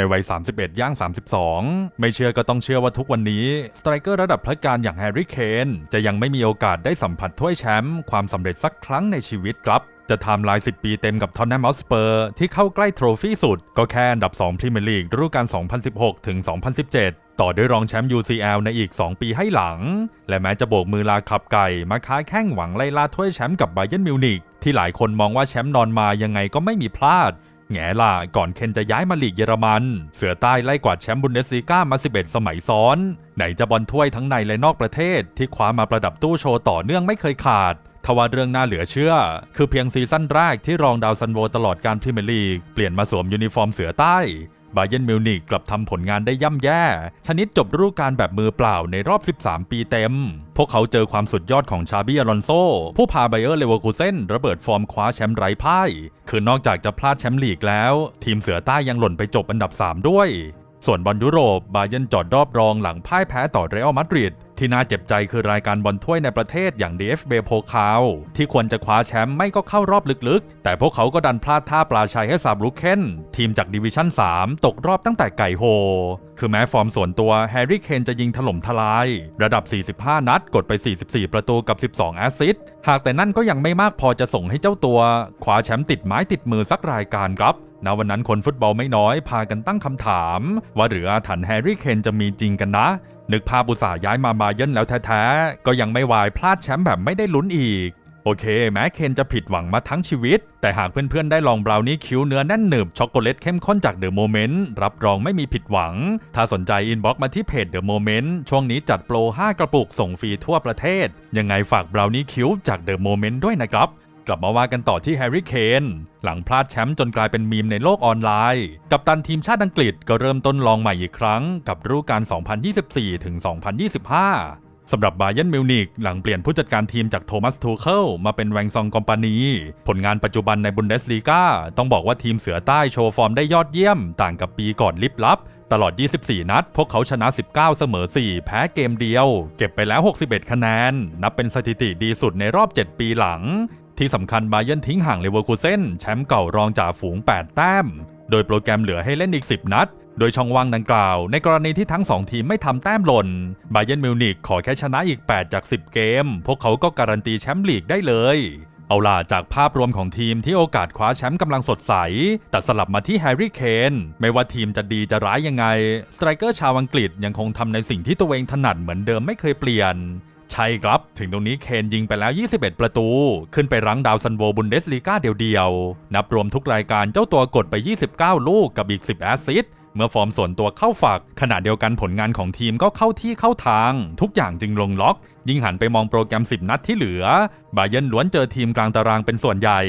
ในวัย 31 ย่าง 32 ไม่เชื่อก็ต้องเชื่อว่าทุกวันนี้ สไตรเกอร์ระดับพระการอย่างแฮร์รี่เคนจะยังไม่มีโอกาสได้สัมผัสถ้วยแชมป์ความสำเร็จสักครั้งในชีวิตครับจะไทำลาย10 ปีเต็มกับทอนแนมอสเปอร์ที่เข้าใกล้โทรฟี่สุด ก็แค่อันดับ 2 พรีเมียร์ลีกฤดูกาล 2016 ถึง 2017 ต่อด้วยรองแชมป์ UCL ในอีก 2 ปีให้หลัง และแม้จะโบกมือลาขับไก่มาค้าแข้งหวังไล่ล่าถ้วยแชมป์กับไบเยนมิวนิกที่หลายคนมองว่าแชมป์นอนมายังไงก็ไม่มีพลาด แง่ล่ะก่อนเคนจะย้ายมาลีกเยอรมัน เสือใต้ไล่กวาดแชมป์บุนเดสลีกามา 11 สมัยซ้อน ไหนจะบอลถ้วยทั้งในและนอกประเทศ ที่คว้ามาประดับตู้โชว์ต่อเนื่องไม่เคยขาดทว่าเรื่องน่าเหลือเชื่อ คือเพียงซีซั่นแรกที่รองดาวซันโวตลอดการพรีเมียร์ลีก เปลี่ยนมาสวมยูนิฟอร์มเสือใต้ บาเยนมิวนิกกลับทำผลงานได้ย่ำแย่ ชนิดจบฤดูกาลแบบมือเปล่าในรอบ 13 ปีเต็ม พวกเขาเจอความสุดยอดของชาบี้อลอนโซ ผู้พาไบเออร์เลเวอร์คูเซนระเบิดฟอร์มคว้าแชมป์ไร้พ่าย คือนอกจากจะพลาดแชมป์ลีกแล้ว ทีมเสือใต้ยังหล่นไปจบอันดับ 3 ด้วย ส่วนบอลยุโรปบาเยนจอดรอบรองหลังพ่ายแพ้ต่อเรอัลมาดริดที่น่าเจ็บใจคือรายการบอลถ้วยในประเทศอย่าง DFB โพคาวที่ควรจะคว้าแชมป์ไม่ก็เข้ารอบลึกๆ แต่พวกเขาก็ดันพลาดท่าปลาชัยให้ซาบรุกเคนทีมจากดิวิชั่น 3 ตกรอบตั้งแต่ไก่โฮ คือแม้ฟอร์มส่วนตัวแฮร์รี่เคนจะยิงถล่มทลาย ระดับ 45 นัดกดไป 44 ประตูกับ 12 แอสซิสต์หากแต่นั่นก็ยังไม่มากพอจะส่งให้เจ้าตัวคว้าแชมป์ติดไม้ติดมือสักรายการครับ ณวันนั้นคนฟุตบอลไม่น้อยพากันตั้งคำถาม ว่าหรืออาถรรพ์แฮร์รี่เคนจะมีจริงกันนะ นึกภาพอุตส่าห์ย้ายมาบาเยิร์นแล้วแท้ๆ ก็ยังไม่วายพลาดแชมป์แบบไม่ได้ลุ้นอีก โอเค แม้เคนจะผิดหวังมาทั้งชีวิต แต่หากเพื่อนๆ ได้ลองบราวนี่คิ้วเนื้อแน่นหนึบช็อกโกแลตเข้มข้นจากเดอะโมเมนต์รับรองไม่มีผิดหวัง ถ้าสนใจอินบ็อกมาที่เพจเดอะโมเมนต์ช่วงนี้จัดโปร 5 กระปุกส่งฟรีทั่วประเทศ ยังไงฝากบราวนี่คิ้วจากเดอะโมเมนต์ด้วยนะครับ กลับมาว่ากันต่อที่แฮร์รี่เคนหลังพลาดแชมป์จนกลายเป็นมีมในโลกออนไลน์ กับตันทีมชาติอังกฤษก็เริ่มต้นลองใหม่อีกครั้ง กับฤดูกาล 2024 ถึง 2025 สำหรับบาเยนมิวนิกหลังเปลี่ยนผู้จัดการทีมจากโทมัสทูเคิลมาเป็นแวงซองกอมปานี ผลงานปัจจุบันในบุนเดสลีกาต้องบอกว่าทีมเสือใต้โชว์ฟอร์มได้ยอดเยี่ยม ต่างกับปีก่อนลิบลับตลอด 24 นัด พวกเขาชนะ 19 เสมอ 4 แพ้เกมเดียว เก็บไปแล้ว 61 คะแนน นับเป็นสถิติดีสุดในรอบ 7 ปีหลัง ที่สำคัญบาเยร์นทิ้งห่างเลเวอร์คูเซนแชมป์เก่ารองจ่าฝูง 8 แต้ม โดยโปรแกรมเหลือให้เล่นอีก 10 นัด โดยช่องว่างดังกล่าว ในกรณีที่ทั้ง 2 ทีมไม่ทำแต้มหล่นบาเยร์นมิวนิกขอแค่ชนะอีก 8 จาก 10 เกม พวกเขาก็การันตีแชมป์ลีกได้เลยเอาล่ะจากภาพรวมของทีมที่โอกาสคว้าแชมป์กำลังสดใส แตัดสลับมาที่แฮร์รี่เคนไม่ว่าทีมจะดีจะร้ายยังไง สไตรเกอร์ชาวอังกฤษยังคงทำในสิ่งที่ตัวเองถนัดเหมือนเดิมไม่เคยเปลี่ยน ใช่ครับ ถึงตรงนี้เคนยิงไปแล้ว 21 ประตู ขึ้นไปรั้งดาวซันโวบุนเดสลีกาเดียวๆ นับรวมทุกรายการเจ้าตัวกดไป 29 ลูกกับอีก 10 แอสซิสต์เมื่อฟอร์มส่วนตัวเข้าฝัก ขณะเดียวกันผลงานของทีมก็เข้าที่เข้าทาง ทุกอย่างจึงลงล็อก ยิ่งหันไปมองโปรแกรม 10 นัดที่เหลือบาเยร์นล้วนเจอทีมกลางตารางเป็นส่วนใหญ่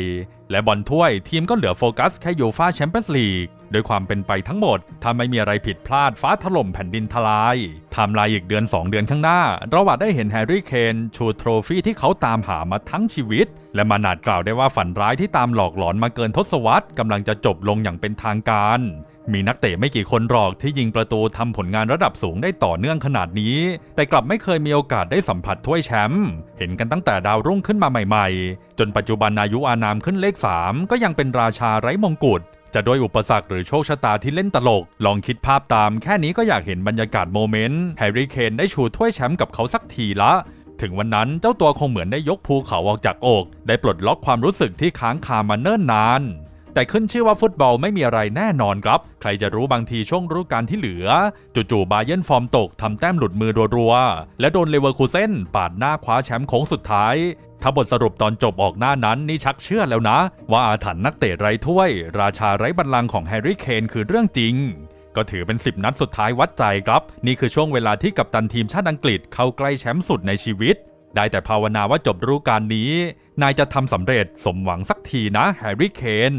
และบอลถ้วยทีมก็เหลือโฟกัสแค่ยูฟาแชมเปี้ยนส์ลีกโดยความเป็นไปทั้งหมดถ้าไม่มีอะไรผิดพลาดฟ้าถล่มแผ่นดินทลาย ไทม์ไลน์อีกเดือน 2 เดือนข้างหน้า เราอาจได้เห็นแฮร์รี่เคนชูโทรฟี่ที่เขาตามหามาทั้งชีวิต และมานาดกล่าวได้ว่าฝันร้ายที่ตามหลอกหลอนมาเกินทศวรรษกำลังจะจบลงอย่างเป็นทางการ มีนักเตะไม่กี่คนหรอกที่ยิงประตูทำผลงานระดับสูงได้ต่อเนื่องขนาดนี้ แต่กลับไม่เคยมีโอกาสได้สัมผัสถ้วยแชมป์เห็นกันตั้งแต่ดาวรุ่งขึ้นมาใหม่ ๆ จนปัจจุบันอายุอานามขึ้นเลข 3 ก็ยังเป็นราชาไร้มงกุฎ จะด้วยอุปสรรคหรือโชคชะตาที่เล่นตลก ลองคิดภาพตามแค่นี้ก็อยากเห็นบรรยากาศโมเมนต์แฮร์รี่เคนได้ชูถ้วยแชมป์กับเขาสักทีละถึงวันนั้นเจ้าตัวคงเหมือนได้ยกภูเขาออกจากอก ได้ปลดล็อกความรู้สึกที่ค้างคามาเนิ่นนาน แต่ขึ้นชื่อว่าฟุตบอลไม่มีอะไรแน่นอนครับ ใครจะรู้บางทีช่วงฤดูกาลที่เหลือ จู่ๆบาเยร์นฟอร์มตกทำแต้มหลุดมือรัวๆ และโดนเลเวอร์คูเซนปาดหน้าคว้าแชมป์โค้งสุดท้าย ถ้าบทสรุปตอนจบออกหน้านั้นนี่ชักเชื่อแล้วนะ ว่าอาถรรพ์นักเตะไร้ถ้วย ราชาไร้บัลลังก์ของแฮร์รี่เคนคือเรื่องจริงก็ถือเป็น 10 นัดสุดท้ายวัดใจครับ นี่คือช่วงเวลาที่กัปตันทีมชาติอังกฤษเข้าใกล้แชมป์สุดในชีวิต ได้แต่ภาวนาว่าจบฤดูกาลนี้ นายจะทำสำเร็จสมหวังสักทีนะแฮร์รี่เคน